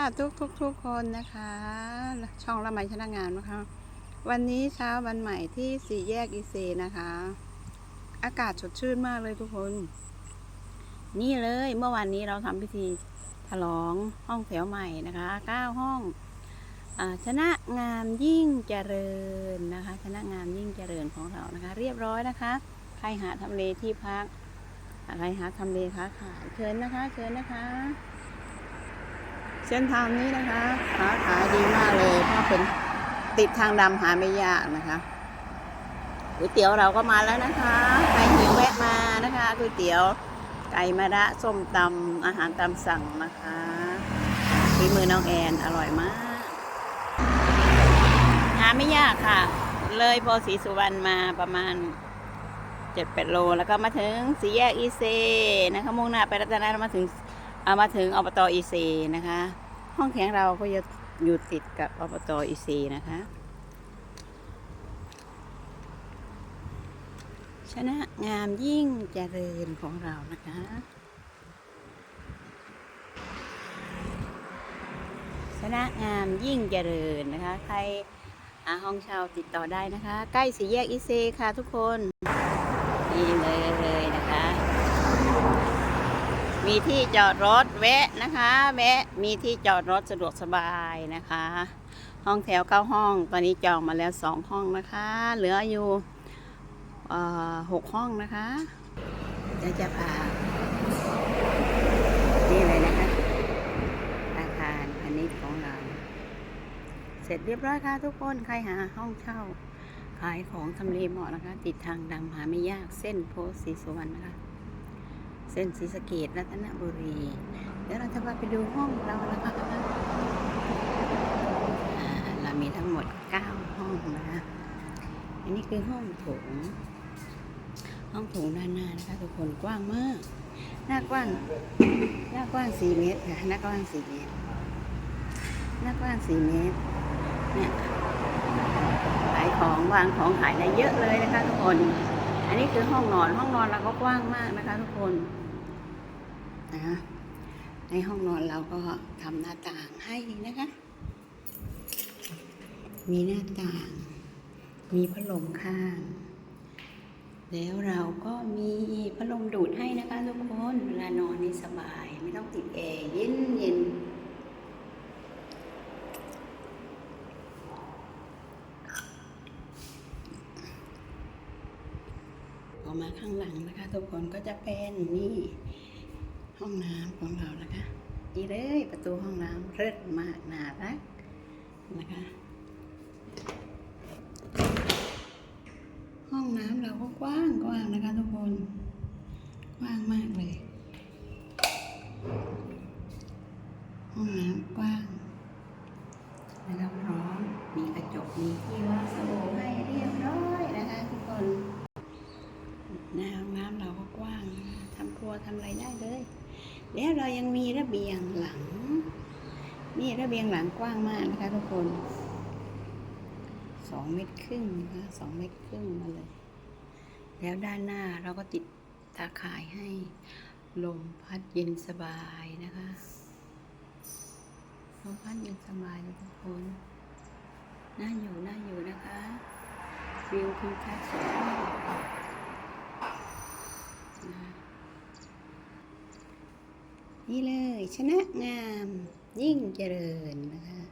ค่ะทุกทุกทุกคนนะคะ ช่องละไมชนะงานนะคะ วันนี้เช้าวันใหม่ที่สี่แยกอีเซนะคะ อากาศสดชื่นมากเลยทุกคน นี่เลยเมื่อวานนี้เราทำพิธีฉลองห้องแถวใหม่นะคะเก้าห้องอชนะงามยิ่งเจริญนะคะ ชนะงามยิ่งเจริญของเรานะคะ เรียบร้อยนะคะ ใครหาทำเลที่พัก ใครหาทำเลค้าขายเชิญนะคะ เชิญนะคะ เส้นทางนี้นะคะค้าขายดีมากเลยเพราะเป็นติดทางดำหาไม่ยากนะคะก๋วยเตี๋ยวเราก็มาแล้วนะคะใครหิวแวะมานะคะก๋วยเตี๋ยวไก่มะระส้มตำอาหารตามสั่งนะคะฝีมือน้องแอนอร่อยมาก หาไม่ยากค่ะ เลยพอศรีสุวรรณมาประมาณเจ็ดแปดโล แล้วก็มาถึงสี่แยกอีเซนะคะมุ่งหน้าไปรัตนามาถึง เอามาถึงอบตอีซีนะคะ ห้องแถงเราก็จะอยู่ติดกับอบตอีซีนะคะชนะงามยิ่งเจริญของเรานะคะชนะงามยิ่งเจริญนะคะ ใครหาห้องเช่าติดต่อได้นะคะ ใกล้สี่แยกอีเซค่ะทุกคนเลยนะคะ มีที่จอดรถแวะนะคะ แวะมีที่จอดรถสะดวกสบายนะคะ ห้องแถวเก้าห้อง ตอนนี้จองมาแล้วสองห้องนะคะ เหลืออยู่หกห้องนะคะเดี๋ยวจะพานี่เลยนะคะ อาคารพาณิชย์ของเรา เสร็จเรียบร้อยค่ะทุกคนใครหาห้องเช่า ขายของทำเลเหมาะนะคะ ติดทางดำหาไม่ยากเส้นโพธิ์ศรีสุวรรณนะคะ เส้นศรีสะเกดรัตนบุรี เดี๋ยวเราจะพาไปดูห้องเรานะคะเรามีทั้งหมด 9 ห้องนะคะอันนี้คือห้องโถง ห้องโถงด้านหน้านะคะทุกคนกว้างมาก หน้ากว้าง หน้ากว้าง 4 เมตรค่ะ หน้ากว้าง 4 เมตร หน้ากว้าง 4 เมตร เนี่ย ขายของวางของขายได้เยอะเลยนะคะทุกคน อันนี้คือห้องนอน ห้องนอนเราก็กว้างมากนะคะ ทุกคนนะคะในห้องนอนเราก็ทำหน้าต่างให้นะคะ มีหน้าต่าง มีพัดลมข้าง แล้วเราก็มีพัดลมดูดให้นะคะทุกคน เวลานอนนี่สบาย ไม่ต้องติดแอร์เย็นเย็นออก มาข้างหลังนะคะ ทุกคนก็จะเป็นนี่ ห้องน้ำของเรานะคะนี่เลยประตูห้องน้ำเลิศมากน่ารักนะคะ ห้องน้ำเราก็กว้างกว้างนะคะทุกคนกว้างมากเลย ห้องน้ำกว้างนะครับพร้อมมีกระจกมีที่วางสบู่ให้เรียบร้อยนะคะทุกคน หน้าห้องน้ำเราก็กว้างนะคะ ทำครัวทำอะไรได้เลย แล้วเรายังมีระเบียงหลัง นี่ระเบียงหลังกว้างมากนะคะทุกคนสองเมตรครึ่งนะคะสองเมตรครึ่งมาเลย แล้วด้านหน้าเราก็ติดตาข่ายให้ลมพัดเย็นสบายนะคะลมพัดเย็นสบายเลยทุกคนน่าอยู่น่าอยู่นะคะวิวทิวทัศน์สวยมากนะคะ นี่เลยชนะงามยิ่งเจริญนะคะ